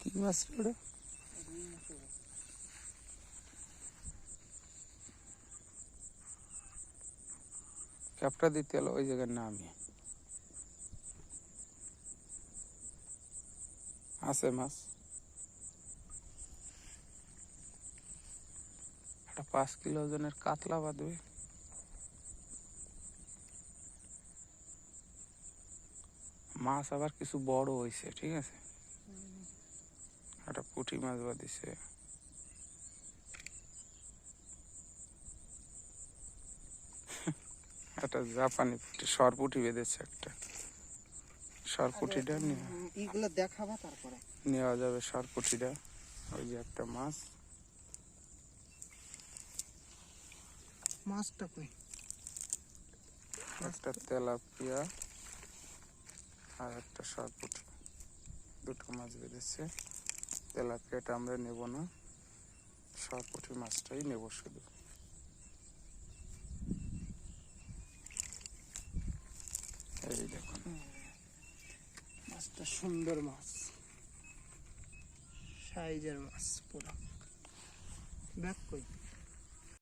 কি মাছ রে ওটা? ক্যাপটা দিতে হলো ওই জায়গার নামই আছে মাছ একটা পাঁচ কিলো ওজনের কাতলা বাঁধবে মাছ আবার কিছু বড় হয়েছে ঠিক আছে একটা পুঁটি মাছ বাঁধিছে। একটা জাপানি পুঁটি সরপুটি বেঁধেছে একটা। সরপুটিটা নিয়ে। এইগুলো দেখাবা তারপরে। নেওয়া যাবে সরপুটিটা ওই যে একটা মাছ। মাছটা কই? একটা তেলাপিয়া আর একটা সরপুটি দুটো মাছ বেঁধেছে। তেলাপিয়াটা আমরা নেব না। সব সরপুটি মাছটাই নেব শুধু। এই দেখুন মাছটা সুন্দর মাছ। সাইজের মাছ পুরো। দেখ কই?